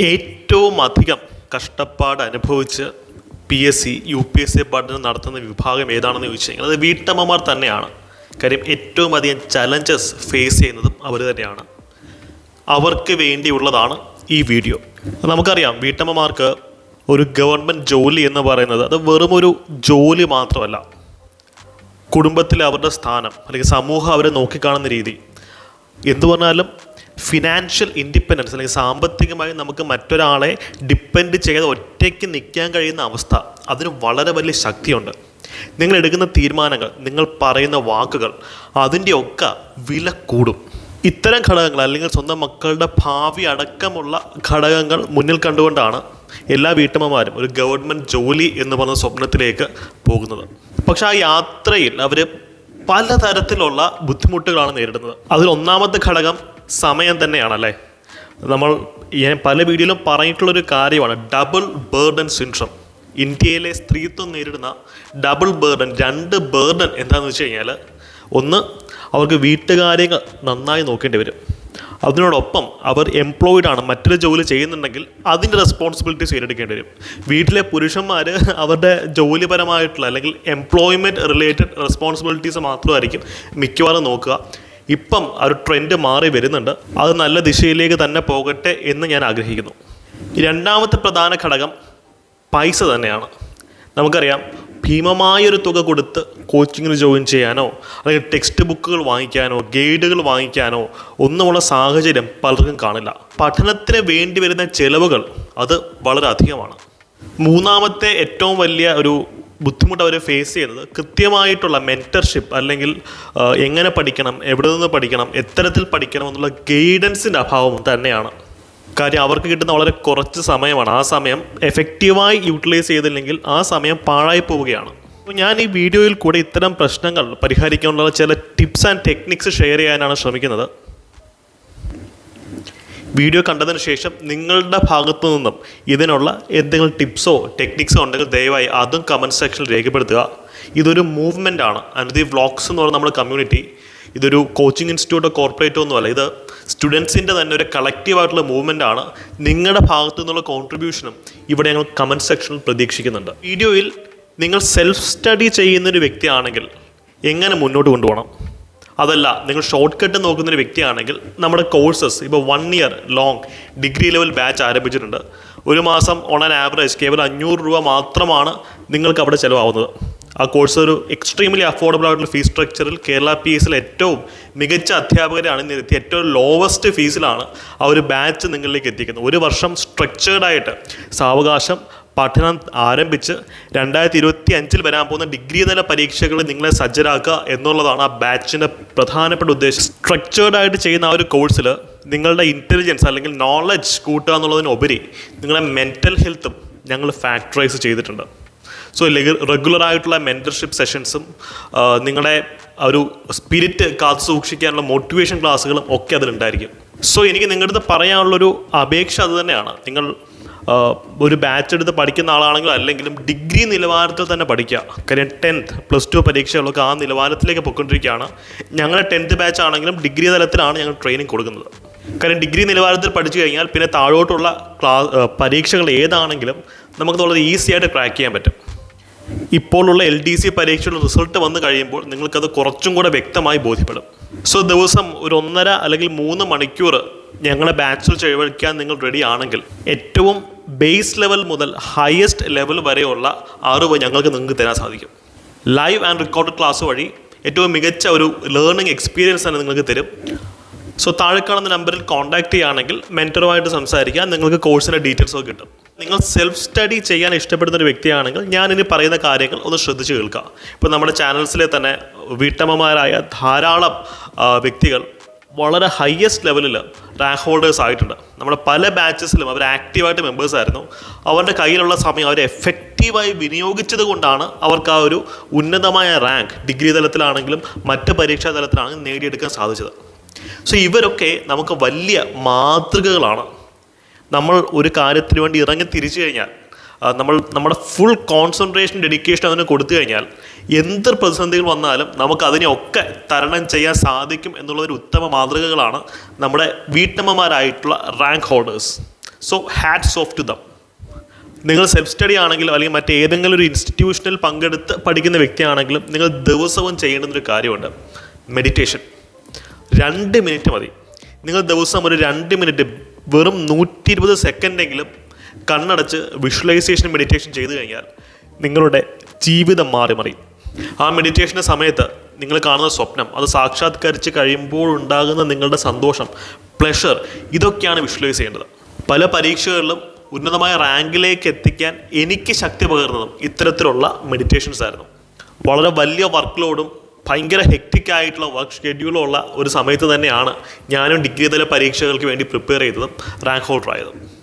ഏറ്റവും അധികം കഷ്ടപ്പാട് അനുഭവിച്ച് P S C U P S C പഠനം നടത്തുന്ന വിഭാഗം ഏതാണെന്ന് ചോദിച്ചു കഴിഞ്ഞാൽ അത് വീട്ടമ്മമാർ തന്നെയാണ്. കാര്യം ഏറ്റവും അധികം ചലഞ്ചസ് ഫേസ് ചെയ്യുന്നതും അവർ തന്നെയാണ്. അവർക്ക് വേണ്ടിയുള്ളതാണ് ഈ വീഡിയോ. നമുക്കറിയാം വീട്ടമ്മമാർക്ക് ഒരു ഗവൺമെന്റ് ജോലി എന്ന് പറയുന്നത് അത് വെറുമൊരു ജോലി മാത്രമല്ല. കുടുംബത്തിലെ അവരുടെ സ്ഥാനം അല്ലെങ്കിൽ സമൂഹം അവരെ നോക്കിക്കാണുന്ന രീതി. എന്തു പറഞ്ഞാലും ഫിനാൻഷ്യൽ ഇൻഡിപെൻഡൻസ് അല്ലെങ്കിൽ സാമ്പത്തികമായി നമുക്ക് മറ്റൊരാളെ ഡിപ്പെൻഡ് ചെയ്ത് ഒറ്റയ്ക്ക് നിൽക്കാൻ കഴിയുന്ന അവസ്ഥ അതിന് വളരെ വലിയ ശക്തിയുണ്ട്. നിങ്ങൾ എടുക്കുന്ന തീരുമാനങ്ങൾ നിങ്ങൾ പറയുന്ന വാക്കുകൾ അതിന്റെ ഒക്കെ വില കൂടും. ഇത്തരം ഘടകങ്ങൾ അല്ലെങ്കിൽ സ്വന്തം മക്കളുടെ ഭാവി അടക്കമുള്ള ഘടകങ്ങൾ മുന്നിൽ കണ്ടുകൊണ്ടാണ് എല്ലാ വീട്ടമ്മമാരും ഒരു ഗവൺമെന്റ് ജോലി എന്ന് പറഞ്ഞ സ്വപ്നത്തിലേക്ക് പോകുന്നത്. പക്ഷേ ആ യാത്രയിൽ അവർ പലതരത്തിലുള്ള ബുദ്ധിമുട്ടുകളാണ് നേരിടുന്നത്. അതിൽ ഒന്നാമത്തെ ഘടകം സമയം തന്നെയാണല്ലേ? നമ്മൾ ഞാൻ പല വീഡിയോയിലും പറഞ്ഞിട്ടുള്ളൊരു കാര്യമാണ്. ഡബിൾ ബേർഡൻ സിൻഡ്രം ഇന്ത്യയിലെ സ്ത്രീത്വം നേരിടുന്ന ഡബിൾ ബേർഡൻ രണ്ട് ബേർഡൻ എന്താണെന്ന് വെച്ച് കഴിഞ്ഞാൽ ഒന്ന് അവർക്ക് വീട്ടുകാര്യങ്ങൾ നന്നായി നോക്കേണ്ടി വരും. അതിനോടൊപ്പം അവർ എംപ്ലോയിഡ് ആണ് മറ്റൊരു ജോലി ചെയ്യുന്നുണ്ടെങ്കിൽ അതിന്റെ റെസ്പോൺസിബിലിറ്റീസ് ഏറ്റെടുക്കേണ്ടി വരും. വീട്ടിലെ പുരുഷന്മാർ അവരുടെ ജോലിപരമായിട്ടുള്ള അല്ലെങ്കിൽ എംപ്ലോയ്മെന്റ് റിലേറ്റഡ് റെസ്പോൺസിബിലിറ്റീസ് മാത്രമായിരിക്കും മിക്കവാറും നോക്കുക. ഇപ്പം ഒരു ട്രെൻഡ് മാറി വരുന്നുണ്ട്. അത് നല്ല ദിശയിലേക്ക് തന്നെ പോകട്ടെ എന്ന് ഞാൻ ആഗ്രഹിക്കുന്നു. രണ്ടാമത്തെ പ്രധാന ഘടകം പൈസ തന്നെയാണ്. നമുക്കറിയാം ഭീമമായൊരു തുക കൊടുത്ത് കോച്ചിങ്ങിന് ജോയിൻ ചെയ്യാനോ അല്ലെങ്കിൽ ടെക്സ്റ്റ് ബുക്കുകൾ വാങ്ങിക്കാനോ ഗൈഡുകൾ വാങ്ങിക്കാനോ ഒന്നുമുള്ള സാഹചര്യം പലർക്കും കാണില്ല. പഠനത്തിന് വേണ്ടി വരുന്ന ചിലവുകൾ അത് വളരെ അധികമാണ്. മൂന്നാമത്തെ ഏറ്റവും വലിയ ഒരു ബുദ്ധിമുട്ട് അവർ ഫേസ് ചെയ്യുന്നത് കൃത്യമായിട്ടുള്ള മെന്റർഷിപ്പ് അല്ലെങ്കിൽ എങ്ങനെ പഠിക്കണം എവിടെ നിന്ന് പഠിക്കണം എത്തരത്തിൽ പഠിക്കണം എന്നുള്ള ഗൈഡൻസിന്റെ അഭാവം തന്നെയാണ്. കാര്യം അവർക്ക് കിട്ടുന്ന വളരെ കുറച്ച് സമയമാണ്. ആ സമയം എഫക്റ്റീവായി യൂട്ടിലൈസ് ചെയ്തില്ലെങ്കിൽ ആ സമയം പാഴായി പോവുകയാണ്. ഞാൻ ഈ വീഡിയോയിൽ കൂടെ ഇത്തരം പ്രശ്നങ്ങൾ പരിഹരിക്കാനുള്ള ചില ടിപ്സ് ആൻഡ് ടെക്നിക്സ് ഷെയർ ചെയ്യാനാണ് ശ്രമിക്കുന്നത്. വീഡിയോ കണ്ടതിന് ശേഷം നിങ്ങളുടെ ഭാഗത്തു നിന്നും ഇതിനുള്ള എന്തെങ്കിലും ടിപ്സോ ടെക്നിക്സോ ഉണ്ടെങ്കിൽ ദയവായി അതും കമന്റ് സെക്ഷനിൽ രേഖപ്പെടുത്തുക. ഇതൊരു മൂവ്മെന്റ് ആണ്. അനുദി വ്ളോഗ്സ് എന്ന് പറയുന്ന നമ്മുടെ കമ്മ്യൂണിറ്റി ഇതൊരു കോച്ചിങ് ഇൻസ്റ്റിറ്റ്യൂട്ടോ കോർപ്പറേറ്റോ ഒന്നുമല്ല ഇത് സ്റ്റുഡൻസിന്റെ തന്നെ ഒരു കളക്റ്റീവായിട്ടുള്ള മൂവ്മെന്റ് ആണ്. നിങ്ങളുടെ ഭാഗത്തു നിന്നുള്ള കോൺട്രിബ്യൂഷനും ഇവിടെ ഞങ്ങൾ കമന്റ് സെക്ഷനിൽ പ്രതീക്ഷിക്കുന്നുണ്ട്. വീഡിയോയിൽ നിങ്ങൾ സെൽഫ് സ്റ്റഡി ചെയ്യുന്നൊരു വ്യക്തിയാണെങ്കിൽ എങ്ങനെ മുന്നോട്ട് കൊണ്ടുപോകണം? അതല്ല നിങ്ങൾ ഷോർട്ട് കട്ട് നോക്കുന്ന ഒരു വ്യക്തിയാണെങ്കിൽ നമ്മുടെ കോഴ്സസ് ഇപ്പോൾ one year long degree level batch ആരംഭിച്ചിട്ടുണ്ട്. ഒരു മാസം ഓൺ ആൻ ആവറേജ് കേവലം അഞ്ഞൂറ് രൂപ മാത്രമാണ് നിങ്ങൾക്ക് അവിടെ ചിലവാകുന്നത്. ആ കോഴ്സ് ഒരു എക്സ്ട്രീംലി അഫോർഡബിൾ ആയിട്ടുള്ള ഫീസ് സ്ട്രക്ചറിൽ കേരള പി എസിൽ ഏറ്റവും മികച്ച അധ്യാപകരെയാണ് നിർത്തി ഏറ്റവും ലോവസ്റ്റ് ഫീസിലാണ് ആ ഒരു ബാച്ച് നിങ്ങളിലേക്ക് എത്തിക്കുന്നത്. ഒരു വർഷം സ്ട്രക്ചേർഡായിട്ട് സാവകാശം പഠനം ആരംഭിച്ച് രണ്ടായിരത്തി ഇരുപത്തി അഞ്ചിൽ വരാൻ പോകുന്ന ഡിഗ്രി തല പരീക്ഷകൾ നിങ്ങളെ സജ്ജരാക്കുക എന്നുള്ളതാണ് ആ ബാച്ചിന്റെ പ്രധാനപ്പെട്ട ഉദ്ദേശം. സ്ട്രക്ചേർഡ് ആയിട്ട് ചെയ്യുന്ന ആ ഒരു കോഴ്സിൽ നിങ്ങളുടെ ഇന്റലിജൻസ് അല്ലെങ്കിൽ നോളജ് കൂട്ടുക എന്നുള്ളതിനുപരി നിങ്ങളുടെ മെന്റൽ ഹെൽത്തും ഞങ്ങൾ ഫാക്ടറൈസ് ചെയ്തിട്ടുണ്ട്. സോ റെഗുലർ ആയിട്ടുള്ള മെന്റർഷിപ്പ് സെഷൻസും നിങ്ങളുടെ ഒരു സ്പിരിറ്റ് കാത്തു സൂക്ഷിക്കാനുള്ള മോട്ടിവേഷൻ ക്ലാസ്സുകളും ഒക്കെ അതിലുണ്ടായിരിക്കും. സോ എനിക്ക് നിങ്ങളുടെ അടുത്ത് പറയാനുള്ളൊരു അപേക്ഷ അത് തന്നെയാണ്. നിങ്ങൾ ഒരു ബാച്ച് എടുത്ത് പഠിക്കുന്ന ആളാണെങ്കിലും അല്ലെങ്കിലും ഡിഗ്രി നിലവാരത്തിൽ തന്നെ പഠിക്കുക. കാര്യം ടെൻത്ത് പ്ലസ് ടു പരീക്ഷകളൊക്കെ ആ നിലവാരത്തിലേക്ക് പൊയ്ക്കൊണ്ടിരിക്കുകയാണ്. ഞങ്ങൾ ടെൻത്ത് ബാച്ച് ആണെങ്കിലും ഡിഗ്രി തലത്തിലാണ് ഞങ്ങൾ ട്രെയിനിങ് കൊടുക്കുന്നത്. കാര്യം ഡിഗ്രി നിലവാരത്തിൽ പഠിച്ചു കഴിഞ്ഞാൽ പിന്നെ താഴോട്ടുള്ള ക്ലാസ് പരീക്ഷകൾ ഏതാണെങ്കിലും നമുക്ക് വളരെ ഈസി ആയിട്ട് ക്രാക്ക് ചെയ്യാൻ പറ്റും. ഇപ്പോഴുള്ള എൽ ഡി സി പരീക്ഷയുടെ റിസൾട്ട് വന്നു കഴിയുമ്പോൾ നിങ്ങൾക്കത് കുറച്ചും കൂടെ വ്യക്തമായി ബോധ്യപ്പെടും. സോ ദിവസം ഒരു ഒന്നര അല്ലെങ്കിൽ മൂന്ന് മണിക്കൂർ ഞങ്ങളുടെ ബാച്ചിൽ ചെലവഴിക്കാൻ നിങ്ങൾ റെഡി ആണെങ്കിൽ ഏറ്റവും ബേസ് ലെവൽ മുതൽ ഹയസ്റ്റ് ലെവൽ വരെയുള്ള അറിവ് ഞങ്ങൾക്ക് നിങ്ങൾക്ക് തരാൻ സാധിക്കും. ലൈവ് ആൻഡ് റെക്കോർഡ് ക്ലാസ് വഴി ഏറ്റവും മികച്ച ഒരു ലേണിംഗ് എക്സ്പീരിയൻസ് തന്നെ നിങ്ങൾക്ക് തരും. സോ താഴെ കാണുന്ന നമ്പറിൽ കോൺടാക്ട് ചെയ്യുകയാണെങ്കിൽ മെന്ററുമായിട്ട് സംസാരിക്കാൻ നിങ്ങൾക്ക് കോഴ്സിന്റെ ഡീറ്റെയിൽസ് ഒക്കെ കിട്ടും. നിങ്ങൾ സെൽഫ് സ്റ്റഡി ചെയ്യാൻ ഇഷ്ടപ്പെടുന്ന ഒരു വ്യക്തിയാണെങ്കിൽ ഞാൻ ഇനി പറയുന്ന കാര്യങ്ങൾ ഒന്ന് ശ്രദ്ധിച്ച് കേൾക്കുക. ഇപ്പോൾ നമ്മുടെ ചാനൽസിലെ തന്നെ വീട്ടമ്മമാരായ ധാരാളം വ്യക്തികൾ വളരെ ഹയസ്റ്റ് ലെവലിൽ റാങ്ക് ഹോൾഡേഴ്സ് ആയിട്ടുണ്ട്. നമ്മുടെ പല ബാച്ചസിലും അവർ ആക്റ്റീവായിട്ട് മെമ്പേഴ്സ് ആയിരുന്നു. അവരുടെ കയ്യിലുള്ള സമയം അവർ എഫക്റ്റീവായി വിനിയോഗിച്ചത് കൊണ്ടാണ് അവർക്ക് ആ ഒരു ഉന്നതമായ റാങ്ക് ഡിഗ്രി തലത്തിലാണെങ്കിലും മറ്റ് പരീക്ഷാ തലത്തിലാണെങ്കിലും നേടിയെടുക്കാൻ സാധിച്ചത്. സോ ഇവരൊക്കെ നമുക്ക് വലിയ മാതൃകകളാണ്. നമ്മൾ ഒരു കാര്യത്തിന് വേണ്ടി ഇറങ്ങി തിരിച്ചു കഴിഞ്ഞാൽ നമ്മൾ നമ്മുടെ ഫുൾ കോൺസെൻട്രേഷൻ ഡെഡിക്കേഷൻ അതിന് കൊടുത്തു കഴിഞ്ഞാൽ എന്ത് പ്രതിസന്ധികൾ വന്നാലും നമുക്ക് അതിനെയൊക്കെ തരണം ചെയ്യാൻ സാധിക്കും എന്നുള്ളൊരു ഉത്തമ മാതൃകകളാണ് നമ്മുടെ വീട്ടമ്മമാരായിട്ടുള്ള rank holders so hats off to them നിങ്ങൾ സെൽഫ് സ്റ്റഡി ആണെങ്കിലും അല്ലെങ്കിൽ മറ്റേതെങ്കിലും ഒരു ഇൻസ്റ്റിറ്റ്യൂഷനിൽ പങ്കെടുത്ത് പഠിക്കുന്ന വ്യക്തിയാണെങ്കിലും നിങ്ങൾ ദിവസവും ചെയ്യേണ്ടുന്നൊരു കാര്യമുണ്ട്. മെഡിറ്റേഷൻ രണ്ട് മിനിറ്റ് മതി. നിങ്ങൾ ദിവസം ഒരു രണ്ട് മിനിറ്റ് വെറും നൂറ്റി ഇരുപത് സെക്കൻഡെങ്കിലും കണ്ണടച്ച് വിഷ്വലൈസേഷൻ മെഡിറ്റേഷൻ ചെയ്തു കഴിഞ്ഞാൽ നിങ്ങളുടെ ജീവിതം മാറി മറിയും. ആ മെഡിറ്റേഷന്റെ സമയത്ത് നിങ്ങൾ കാണുന്ന സ്വപ്നം അത് സാക്ഷാത്കരിച്ച് കഴിയുമ്പോൾ ഉണ്ടാകുന്ന നിങ്ങളുടെ സന്തോഷം പ്ലഷർ ഇതൊക്കെയാണ് വിഷ്വലൈസ് ചെയ്യേണ്ടത്. പല പരീക്ഷകളിലും ഉന്നതമായ റാങ്കിലേക്ക് എത്തിക്കാൻ എനിക്ക് ശക്തി പകർന്നതും ഇത്തരത്തിലുള്ള മെഡിറ്റേഷൻസ് ആയിരുന്നു. വളരെ വലിയ വർക്ക് ലോഡും ഭയങ്കര ഹെക്റ്റിക് ആയിട്ടുള്ള വർക്ക് ഷെഡ്യൂളും ഉള്ള ഒരു സമയത്ത് തന്നെയാണ് ഞാനും ഡിഗ്രി തല പരീക്ഷകൾക്ക് വേണ്ടി പ്രിപ്പയർ ചെയ്തതും റാങ്ക് ഹോൾഡർ ആയതും.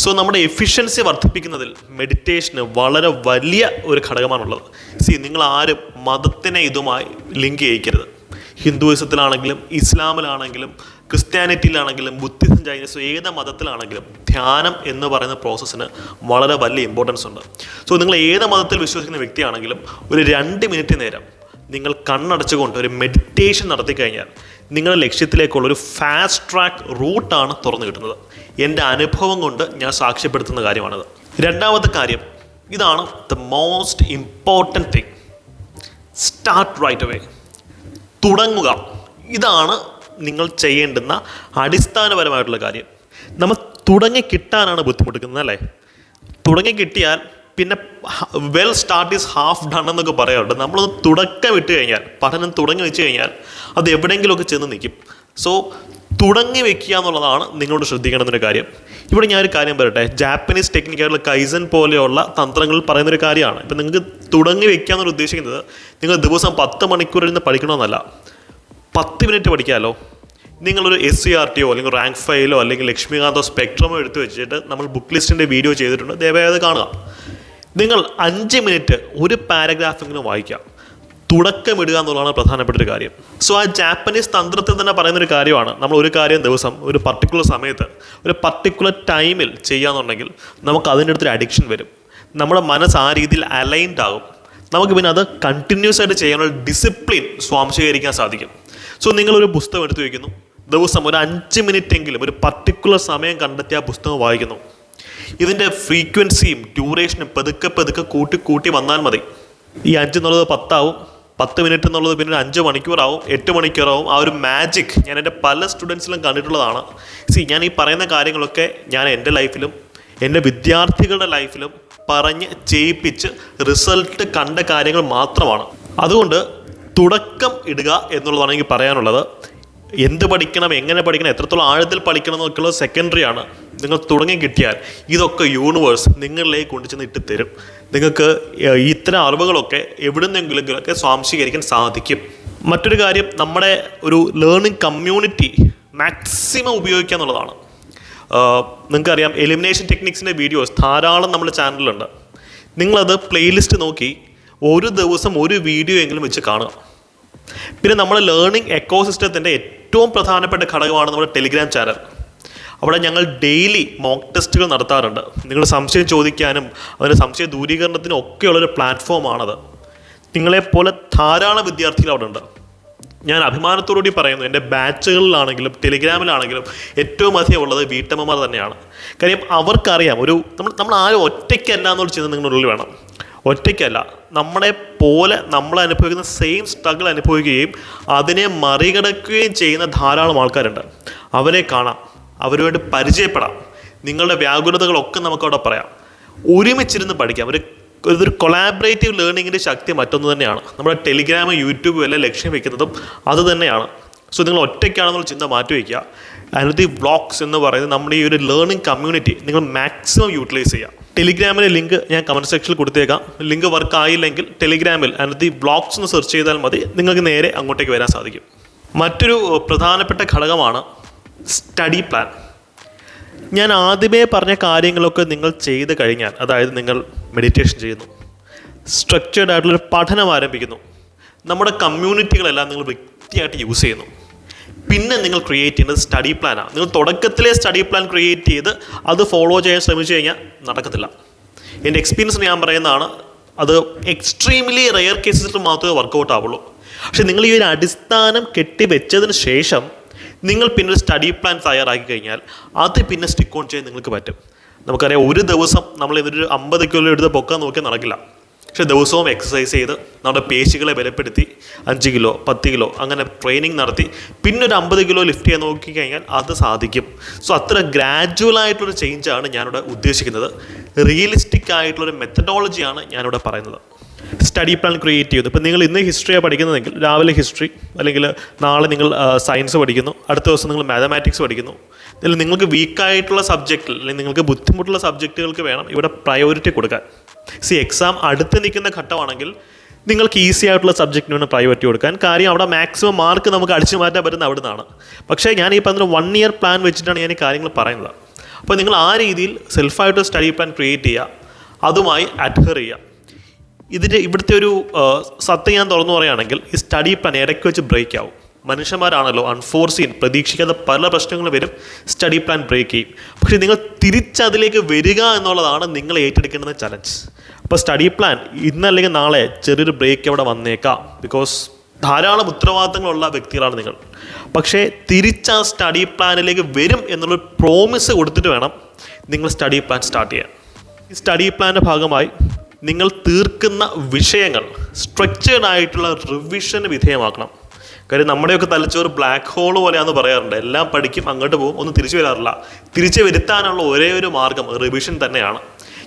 സോ നമ്മുടെ എഫിഷ്യൻസി വർദ്ധിപ്പിക്കുന്നതിൽ മെഡിറ്റേഷന് വളരെ വലിയ ഒരു ഘടകമാണുള്ളത്. സി നിങ്ങൾ ആരും മതത്തിനെ ഇതുമായി ലിങ്ക് ചെയ്യിക്കരുത് ഹിന്ദുയിസത്തിലാണെങ്കിലും ഇസ്ലാമിലാണെങ്കിലും ക്രിസ്ത്യാനിറ്റിയിലാണെങ്കിലും ബുദ്ധിസം ചൈനീസും ഏത് മതത്തിലാണെങ്കിലും ധ്യാനം എന്ന് പറയുന്ന പ്രോസസ്സിന് വളരെ വലിയ ഇമ്പോർട്ടൻസ് ഉണ്ട്. സോ നിങ്ങൾ ഏത് മതത്തിൽ വിശ്വസിക്കുന്ന വ്യക്തിയാണെങ്കിലും ഒരു രണ്ട് മിനിറ്റ് നേരം നിങ്ങൾ കണ്ണടച്ചുകൊണ്ട് ഒരു മെഡിറ്റേഷൻ നടത്തി കഴിഞ്ഞാൽ നിങ്ങളുടെ ലക്ഷ്യത്തിലേക്കുള്ള ഒരു ഫാസ്റ്റ് ട്രാക്ക് റൂട്ടാണ് തുറന്നു കിട്ടുന്നത്. എന്റെ അനുഭവം കൊണ്ട് ഞാൻ സാക്ഷ്യപ്പെടുത്തുന്ന കാര്യമാണത്. രണ്ടാമത്തെ കാര്യം ഇതാണ് the most important thing start right away തുടങ്ങുക. ഇതാണ് നിങ്ങൾ ചെയ്യേണ്ടുന്ന അടിസ്ഥാനപരമായിട്ടുള്ള കാര്യം. നമ്മൾ തുടങ്ങി കിട്ടാനാണ് ബുദ്ധിമുട്ടുന്നത് അല്ലേ? തുടങ്ങി കിട്ടിയാൽ പിന്നെ well start is half done എന്നൊക്കെ പറയാറുണ്ട്. നമ്മളത് തുടക്കം ഇട്ട് കഴിഞ്ഞാൽ പഠനം തുടങ്ങി വെച്ച് കഴിഞ്ഞാൽ അത് എവിടെയെങ്കിലുമൊക്കെ ചെന്ന് നിൽക്കും. സോ തുടങ്ങി വെക്കുക എന്നുള്ളതാണ് നിങ്ങളോട് ശ്രദ്ധിക്കേണ്ടുന്ന ഒരു കാര്യം. ഇവിടെ ഞാനൊരു കാര്യം പറയട്ടെ. ജാപ്പനീസ് ടെക്നിക്കായിട്ടുള്ള കൈസൻ പോലെയുള്ള തന്ത്രങ്ങൾ പറയുന്നൊരു കാര്യമാണ്. ഇപ്പം നിങ്ങൾക്ക് തുടങ്ങി വെക്കുക എന്നുള്ള ഉദ്ദേശിക്കുന്നത്. നിങ്ങൾ ദിവസം പത്ത് മണിക്കൂറിൽ നിന്ന് പഠിക്കണമെന്നല്ല. പത്ത് മിനിറ്റ് പഠിക്കാമല്ലോ നിങ്ങളൊരു എസ് സി ആർ ടിയോ അല്ലെങ്കിൽ റാങ്ക് ഫയലോ അല്ലെങ്കിൽ ലക്ഷ്മികാന്തോ സ്പെക്ട്രമോ എടുത്തു വെച്ചിട്ട് നമ്മൾ ബുക്ക് ലിസ്റ്റിന്റെ വീഡിയോ ചെയ്തിട്ടുണ്ട്. ദയവായി അത് കാണുക. നിങ്ങൾ അഞ്ച് മിനിറ്റ് ഒരു പാരഗ്രാഫെങ്കിലും വായിക്കാം തുടക്കമിടുക എന്നുള്ളതാണ് പ്രധാനപ്പെട്ട ഒരു കാര്യം. സോ ആ ജാപ്പനീസ് തന്ത്രത്തിൽ തന്നെ പറയുന്നൊരു കാര്യമാണ്. നമ്മൾ ഒരു കാര്യം ദിവസം ഒരു പർട്ടിക്കുലർ സമയത്ത് ഒരു പർട്ടിക്കുലർ ടൈമിൽ ചെയ്യാന്നുണ്ടെങ്കിൽ നമുക്ക് അതിന്റെ അടുത്തൊരു അഡിക്ഷൻ വരും. നമ്മുടെ മനസ്സ് ആ രീതിയിൽ അലൈൻഡ് ആകും. നമുക്ക് പിന്നെ അത് കണ്ടിന്യൂസ് ആയിട്ട് ചെയ്യാനുള്ള ഡിസിപ്ലിൻ സ്വാംശീകരിക്കാൻ സാധിക്കും. സോ നിങ്ങളൊരു പുസ്തകം എടുത്തു വയ്ക്കുന്നു. ദിവസം ഒരു അഞ്ച് മിനിറ്റ് എങ്കിലും ഒരു പർട്ടിക്കുലർ സമയം കണ്ടെത്തി ആ പുസ്തകം വായിക്കുന്നു. ഇതിന്റെ ഫ്രീക്വൻസിയും ഡ്യൂറേഷനും പതുക്കെ പതുക്കെ കൂട്ടി കൂട്ടി വന്നാൽ മതി. ഈ അഞ്ച് എന്നുള്ളത് പത്താവും. പത്ത് മിനിറ്റ് എന്നുള്ളത് പിന്നെ അഞ്ച് മണിക്കൂറാവും എട്ട് മണിക്കൂറാവും. ആ ഒരു മാജിക് ഞാൻ എന്റെ പല സ്റ്റുഡൻസിലും കണ്ടിട്ടുള്ളതാണ്. സി ഞാൻ ഈ പറയുന്ന കാര്യങ്ങളൊക്കെ ഞാൻ എന്റെ ലൈഫിലും എന്റെ വിദ്യാർത്ഥികളുടെ ലൈഫിലും പറഞ്ഞ് ചെയ്യിപ്പിച്ച് റിസൾട്ട് കണ്ട കാര്യങ്ങൾ മാത്രമാണ്. അതുകൊണ്ട് തുടക്കം ഇടുക എന്നുള്ളതാണ് എനിക്ക് പറയാനുള്ളത്. എന്ത് പഠിക്കണം എങ്ങനെ പഠിക്കണം എത്രത്തോളം ആഴത്തിൽ പഠിക്കണം എന്നൊക്കെയുള്ളത് സെക്കൻഡറി ആണ് നിങ്ങൾ തുടങ്ങി കിട്ടിയാൽ ഇതൊക്കെ യൂണിവേഴ്സ് നിങ്ങളിലേക്ക് കൊണ്ടുചെന്ന് ഇട്ട് തരും. നിങ്ങൾക്ക് ഇത്തരം അറിവുകളൊക്കെ എവിടുന്നെങ്കിലെങ്കിലൊക്കെ സ്വാംശീകരിക്കാൻ സാധിക്കും. മറ്റൊരു കാര്യം നമ്മുടെ ഒരു ലേണിംഗ് കമ്മ്യൂണിറ്റി മാക്സിമം ഉപയോഗിക്കുക എന്നുള്ളതാണ്. നിങ്ങൾക്കറിയാം എലിമിനേഷൻ ടെക്നിക്സിന്റെ വീഡിയോസ് ധാരാളം നമ്മുടെ ചാനലിലുണ്ട് നിങ്ങളത് പ്ലേലിസ്റ്റ് നോക്കി ഒരു ദിവസം ഒരു വീഡിയോ എങ്കിലും വെച്ച് കാണുക. പിന്നെ നമ്മുടെ ലേണിംഗ് എക്കോസിസ്റ്റത്തിന്റെ ഏറ്റവും പ്രധാനപ്പെട്ട ഘടകമാണ് നമ്മുടെ ടെലിഗ്രാം ചാനൽ അവിടെ ഞങ്ങൾ ഡെയിലി മോക്ക് ടെസ്റ്റുകൾ നടത്താറുണ്ട്. നിങ്ങളുടെ സംശയം ചോദിക്കാനും അതിന്റെ സംശയ ദൂരീകരണത്തിനും ഒക്കെയുള്ളൊരു പ്ലാറ്റ്ഫോമാണത് നിങ്ങളെപ്പോലെ ധാരാളം വിദ്യാർത്ഥികൾ അവിടെ ഉണ്ട്. ഞാൻ അഭിമാനത്തോടുകൂടി പറയുന്നു എന്റെ ബാച്ചുകളിലാണെങ്കിലും ടെലിഗ്രാമിലാണെങ്കിലും ഏറ്റവും അധികം ഉള്ളത് വീട്ടമ്മമാർ തന്നെയാണ്. കാര്യം അവർക്കറിയാം ഒരു നമ്മൾ നമ്മൾ ആരും ഒറ്റയ്ക്കല്ല എന്നുള്ള ചിന്ത നിങ്ങളുടെ ഉള്ളിൽ വേണം. ഒറ്റയ്ക്കല്ല നമ്മളെ പോലെ നമ്മൾ അനുഭവിക്കുന്ന സെയിം സ്ട്രഗിൾ അനുഭവിക്കുകയും അതിനെ മറികടക്കുകയും ചെയ്യുന്ന ധാരാളം ആൾക്കാരുണ്ട്. അവരെ കാണാം. അവരുമായിട്ട് പരിചയപ്പെടാം. നിങ്ങളുടെ വ്യാകുലതകളൊക്കെ നമുക്കവിടെ പറയാം. ഒരുമിച്ചിരുന്ന് പഠിക്കാം. ഒരു ഇതൊരു കൊളാബറേറ്റീവ് ലേണിങ്ങിന്റെ ശക്തി മറ്റൊന്ന് തന്നെയാണ്. നമ്മുടെ ടെലിഗ്രാമും യൂട്യൂബും എല്ലാം ലക്ഷ്യം വെക്കുന്നതും അത് തന്നെയാണ്. സോ നിങ്ങൾ ഒറ്റയ്ക്കാണെന്നുള്ള ചിന്ത മാറ്റി വയ്ക്കുക. അനുതി വ്ളോഗ്സ് എന്ന് പറയുന്നത് നമ്മുടെ ഈ ഒരു ലേണിംഗ് കമ്മ്യൂണിറ്റി നിങ്ങൾ മാക്സിമം യൂട്ടിലൈസ് ചെയ്യുക. ടെലിഗ്രാമിലെ ലിങ്ക് ഞാൻ കമന്റ് സെക്ഷനിൽ കൊടുത്തേക്കാം. ലിങ്ക് വർക്ക് ആയില്ലെങ്കിൽ ടെലിഗ്രാമിൽ അനുതി വ്ളോഗ്സ് എന്ന് സെർച്ച് ചെയ്താൽ മതി. നിങ്ങൾക്ക് നേരെ അങ്ങോട്ടേക്ക് വരാൻ സാധിക്കും. മറ്റൊരു പ്രധാനപ്പെട്ട ഘടകമാണ് സ്റ്റഡി പ്ലാൻ ഞാൻ ആദ്യമേ പറഞ്ഞ കാര്യങ്ങളൊക്കെ നിങ്ങൾ ചെയ്ത് കഴിഞ്ഞാൽ അതായത് നിങ്ങൾ മെഡിറ്റേഷൻ ചെയ്യുന്നു സ്ട്രക്ചേർഡ് ആയിട്ടുള്ളൊരു പഠനം ആരംഭിക്കുന്നു നമ്മുടെ കമ്മ്യൂണിറ്റികളെല്ലാം നിങ്ങൾ വ്യക്തിയായിട്ട് യൂസ് ചെയ്യുന്നു. പിന്നെ നിങ്ങൾ ക്രിയേറ്റ് ചെയ്യുന്നത് സ്റ്റഡി പ്ലാനാണ് നിങ്ങൾ തുടക്കത്തിലെ സ്റ്റഡി പ്ലാൻ ക്രിയേറ്റ് ചെയ്ത് അത് ഫോളോ ചെയ്യാൻ ശ്രമിച്ചു കഴിഞ്ഞാൽ നടക്കത്തില്ല. എന്റെ എക്സ്പീരിയൻസ് ഞാൻ പറയുന്നതാണ് അത് എക്സ്ട്രീംലി റെയർ കേസസിൽ മാത്രമേ വർക്കൗട്ട് ആവുള്ളൂ. പക്ഷേ നിങ്ങൾ ഈ ഒരു അടിസ്ഥാനം കെട്ടിവെച്ചതിന് ശേഷം നിങ്ങൾ പിന്നെ ഒരു സ്റ്റഡി പ്ലാൻ തയ്യാറാക്കി കഴിഞ്ഞാൽ അത് പിന്നെ സ്റ്റിക്ക് ഓൺ ചെയ്യാൻ നിങ്ങൾക്ക് പറ്റും. നമുക്കറിയാം ഒരു ദിവസം നമ്മൾ ഇതൊരു അമ്പത് കിലോ എടുത്ത് പൊക്കാൻ നോക്കിയാൽ നടക്കില്ല. പക്ഷേ ദിവസവും എക്സസൈസ് ചെയ്ത് നമ്മുടെ പേശികളെ ബലപ്പെടുത്തി അഞ്ച് കിലോ പത്ത് കിലോ അങ്ങനെ ട്രെയിനിങ് നടത്തി. പിന്നെ ഒരു അമ്പത് കിലോ ലിഫ്റ്റ് ചെയ്യാൻ നോക്കിക്കഴിഞ്ഞാൽ അത് സാധിക്കും. സോ അത്ര ഗ്രാജുവൽ ആയിട്ടുള്ളൊരു ചേഞ്ചാണ് ഞാനിവിടെ ഉദ്ദേശിക്കുന്നത്. റിയലിസ്റ്റിക് ആയിട്ടുള്ളൊരു മെത്തഡോളജിയാണ് ഞാനിവിടെ പറയുന്നത്. സ്റ്റഡി പ്ലാൻ ക്രിയേറ്റ് ചെയ്തു ഇപ്പം നിങ്ങൾ ഇന്ന് ഹിസ്റ്ററിയാണ് പഠിക്കുന്നതെങ്കിൽ രാവിലെ ഹിസ്റ്ററി അല്ലെങ്കിൽ നാളെ നിങ്ങൾ സയൻസ് പഠിക്കുന്നു. അടുത്ത ദിവസം നിങ്ങൾ മാത്തമാറ്റിക്സ് പഠിക്കുന്നു. അല്ലെങ്കിൽ നിങ്ങൾക്ക് വീക്കായിട്ടുള്ള സബ്ജക്റ്റിൽ അല്ലെങ്കിൽ നിങ്ങൾക്ക് ബുദ്ധിമുട്ടുള്ള സബ്ജക്റ്റുകൾക്ക് വേണം ഇവിടെ പ്രയോറിറ്റി കൊടുക്കാൻ. സി എക്സാം അടുത്ത് നിൽക്കുന്ന ഘട്ടമാണെങ്കിൽ നിങ്ങൾക്ക് ഈസി ആയിട്ടുള്ള സബ്ജക്റ്റിന് വേണം പ്രയോറിറ്റി കൊടുക്കാൻ. കാര്യം അവിടെ മാക്സിമം മാർക്ക് നമുക്ക് അടിച്ചു മാറ്റാൻ പറ്റുന്ന അവിടെ നിന്നാണ് പക്ഷേ ഞാൻ ഈ പറഞ്ഞ വൺ ഇയർ പ്ലാൻ വെച്ചിട്ടാണ് ഞാൻ ഈ കാര്യങ്ങൾ പറയുന്നത്. അപ്പോൾ നിങ്ങൾ ആ രീതിയിൽ സെൽഫായിട്ട് സ്റ്റഡി പ്ലാൻ ക്രിയേറ്റ് ചെയ്യുക. അതുമായി അഡ്ഹർ ചെയ്യുക. ഇതിന്റെ ഇവിടുത്തെ ഒരു സത്യം ഞാൻ തുറന്നു പറയുകയാണെങ്കിൽ ഈ സ്റ്റഡി പ്ലാൻ ഇടയ്ക്ക് വെച്ച് ബ്രേക്ക് ആവും. മനുഷ്യന്മാരാണല്ലോ അൺഫോർസീൻ പ്രതീക്ഷിക്കാത്ത പല പ്രശ്നങ്ങളും വരും. സ്റ്റഡി പ്ലാൻ ബ്രേക്ക് ചെയ്യും. പക്ഷേ നിങ്ങൾ തിരിച്ചതിലേക്ക് വരിക എന്നുള്ളതാണ് നിങ്ങൾ ഏറ്റെടുക്കേണ്ടുന്ന ചലഞ്ച് അപ്പോൾ സ്റ്റഡി പ്ലാൻ ഇന്നല്ലെങ്കിൽ നാളെ ചെറിയൊരു ബ്രേക്ക് അവിടെ വന്നേക്കാം. ബിക്കോസ് ധാരാളം ഉത്തരവാദിത്തങ്ങളുള്ള വ്യക്തികളാണ് നിങ്ങൾ. പക്ഷേ തിരിച്ച് സ്റ്റഡി പ്ലാനിലേക്ക് വരും എന്നുള്ളൊരു പ്രോമിസ് കൊടുത്തിട്ട് വേണം നിങ്ങൾ സ്റ്റഡി പ്ലാൻ സ്റ്റാർട്ട് ചെയ്യാൻ. ഈ സ്റ്റഡി പ്ലാനിന്റെ ഭാഗമായി നിങ്ങൾ തീർക്കുന്ന വിഷയങ്ങൾ സ്ട്രക്ചേർഡ് ആയിട്ടുള്ള റിവിഷന് വിധേയമാക്കണം. കാര്യം നമ്മുടെയൊക്കെ തലച്ചോറ് ബ്ലാക്ക് ഹോൾ പോലെയാണെന്ന് പറയാറുണ്ട്. എല്ലാം പഠിക്കും അങ്ങോട്ട് പോകും ഒന്നും തിരിച്ചു വരാറില്ല. തിരിച്ചു വരുത്താനുള്ള ഒരേ ഒരു മാർഗം റിവിഷൻ തന്നെയാണ്.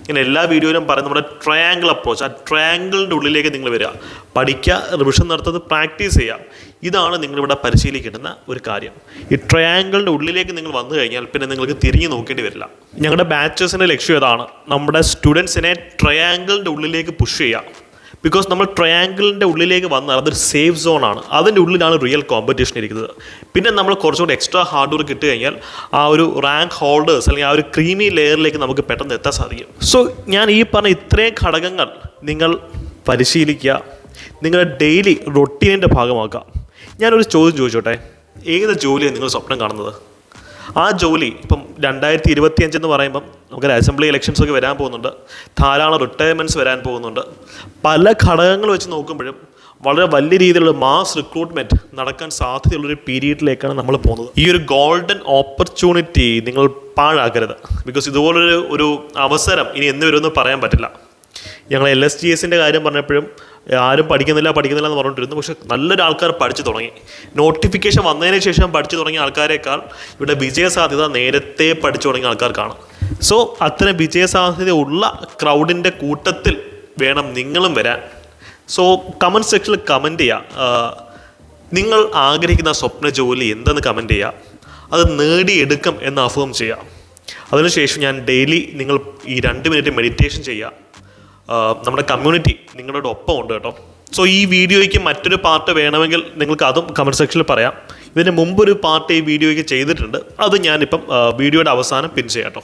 ഞാൻ എല്ലാ വീഡിയോയിലും പറയുന്ന നമ്മുടെ ട്രയാങ്കിൾ അപ്രോച്ച് ആ ട്രയാങ്കിളിന്റെ ഉള്ളിലേക്ക് നിങ്ങൾ വരിക. പഠിക്കുക റിവിഷൻ നടത്തുന്നത് പ്രാക്ടീസ് ചെയ്യാം ഇതാണ് നിങ്ങളിവിടെ പരിശീലിക്കേണ്ടുന്ന ഒരു കാര്യം. ഈ ട്രയാങ്കിളിന്റെ ഉള്ളിലേക്ക് നിങ്ങൾ വന്നു കഴിഞ്ഞാൽ പിന്നെ നിങ്ങൾക്ക് തിരിഞ്ഞു നോക്കേണ്ടി വരില്ല. ഞങ്ങളുടെ ബാച്ചേഴ്സിന്റെ ലക്ഷ്യം ഇതാണ് നമ്മുടെ സ്റ്റുഡൻസിനെ ട്രയാങ്കിളിന്റെ ഉള്ളിലേക്ക് പുഷ് ചെയ്യുക. ബിക്കോസ് നമ്മൾ ട്രയാങ്കിളിന്റെ ഉള്ളിലേക്ക് വന്നാൽ അതൊരു സേഫ് സോണാണ് അതിന്റെ ഉള്ളിലാണ് റിയൽ കോമ്പറ്റീഷൻ ഇരിക്കുന്നത്. പിന്നെ നമ്മൾ കുറച്ചുകൂടി എക്സ്ട്രാ ഹാർഡ് വർക്ക് ഇട്ട് കഴിഞ്ഞാൽ ആ ഒരു റാങ്ക് ഹോൾഡേഴ്സ് അല്ലെങ്കിൽ ആ ഒരു ക്രീമി ലെയറിലേക്ക് നമുക്ക് പെട്ടെന്ന് എത്താൻ സാധിക്കും. സോ ഞാൻ ഈ പറഞ്ഞ ഇത്രയും ഘടകങ്ങൾ നിങ്ങൾ പരിശീലിക്കുക. നിങ്ങളുടെ ഡെയിലി റൊട്ടീനിന്റെ ഭാഗമാക്കുക. ഞാനൊരു ചോദ്യം ചോദിച്ചോട്ടെ? ഏത് ജോലിയാണ് നിങ്ങൾ സ്വപ്നം കാണുന്നത്? ആ ജോലി ഇപ്പം രണ്ടായിരത്തി ഇരുപത്തി അഞ്ചെന്ന് പറയുമ്പം നമുക്ക് അസംബ്ലി ഇലക്ഷൻസ് ഒക്കെ വരാൻ പോകുന്നുണ്ട്. ധാരാളം റിട്ടയർമെന്റ്സ് വരാൻ പോകുന്നുണ്ട്. പല ഘടകങ്ങൾ വെച്ച് നോക്കുമ്പോഴും വളരെ വലിയ രീതിയിലുള്ള മാസ് റിക്രൂട്ട്മെന്റ് നടക്കാൻ സാധ്യതയുള്ളൊരു പീരീഡിലേക്കാണ് നമ്മൾ പോകുന്നത്. ഈ ഒരു ഗോൾഡൻ ഓപ്പർച്യൂണിറ്റി നിങ്ങൾ പാഴാക്കരുത്. ബിക്കോസ് ഇതുപോലൊരു ഒരു അവസരം ഇനി എന്ന് വരുമെന്ന് പറയാൻ പറ്റില്ല. ഞങ്ങൾ എൽ എസ് ജി എസിന്റെ കാര്യം പറഞ്ഞപ്പോഴും ആരും പഠിക്കുന്നില്ല പഠിക്കുന്നില്ല എന്ന് പറഞ്ഞിട്ടിരുന്നു പക്ഷെ നല്ലൊരു ആൾക്കാർ പഠിച്ചു തുടങ്ങി. നോട്ടിഫിക്കേഷൻ വന്നതിന് ശേഷം പഠിച്ചു തുടങ്ങിയ ആൾക്കാരെക്കാൾ ഇവിടെ വിജയസാധ്യത നേരത്തെ പഠിച്ചു തുടങ്ങിയ ആൾക്കാർക്കാണ് സോ അത്തരം വിജയ സാധ്യത ഉള്ള ക്രൗഡിന്റെ കൂട്ടത്തിൽ വേണം നിങ്ങളും വരാൻ. സോ കമന്റ് സെക്ഷനിൽ കമന്റ് ചെയ്യുക നിങ്ങൾ ആഗ്രഹിക്കുന്ന സ്വപ്ന ജോലി എന്തെന്ന് കമന്റ് ചെയ്യുക അത് നേടിയെടുക്കും എന്ന് അഫേം ചെയ്യുക അതിനുശേഷം ഞാൻ ഡെയിലി നിങ്ങൾ ഈ രണ്ട് മിനിറ്റ് മെഡിറ്റേഷൻ ചെയ്യുക നമ്മുടെ കമ്മ്യൂണിറ്റി നിങ്ങളുടെ ഒപ്പം ഉണ്ട് കേട്ടോ. സോ ഈ വീഡിയോയ്ക്ക് മറ്റൊരു പാർട്ട് വേണമെങ്കിൽ നിങ്ങൾക്ക് അതും കമന്റ് സെക്ഷനിൽ പറയാം. ഇതിന് മുമ്പൊരു പാർട്ട് ഈ വീഡിയോയ്ക്ക് ചെയ്തിട്ടുണ്ട്. അത് ഞാനിപ്പം വീഡിയോയുടെ അവസാനം പിൻ ചെയ്യാം കേട്ടോ.